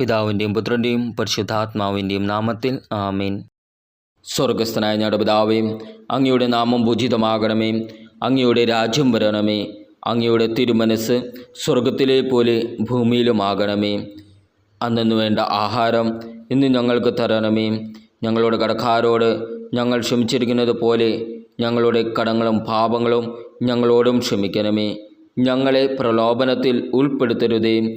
പിതാവിന്റെയും പുത്രന്റെയും പരിശുദ്ധാത്മാവിന്റെയും നാമത്തിൽ ആമീൻ. സ്വർഗസ്ഥനായ ഞങ്ങളുടെ പിതാവേ അങ്ങയുടെ നാമം പൂജിതമാകണമേ അങ്ങയുടെ രാജ്യം വരണമേ അങ്ങയുടെ തിരുമനസ് സ്വർഗത്തിലെ പോലെ ഭൂമിയിലുമാകണമേ. അന്നു വേണ്ട ആഹാരം ഇന്ന് ഞങ്ങൾക്ക് തരണമേ. ഞങ്ങളുടെ കടക്കാരോട് ഞങ്ങൾ ക്ഷമിച്ചിരിക്കുന്നത് പോലെ ഞങ്ങളുടെ കടങ്ങളും പാപങ്ങളും ഞങ്ങളോടും ക്ഷമിക്കണമേ. ഞങ്ങളെ പ്രലോഭനത്തിൽ ഉൾപ്പെടുത്തരുതേ.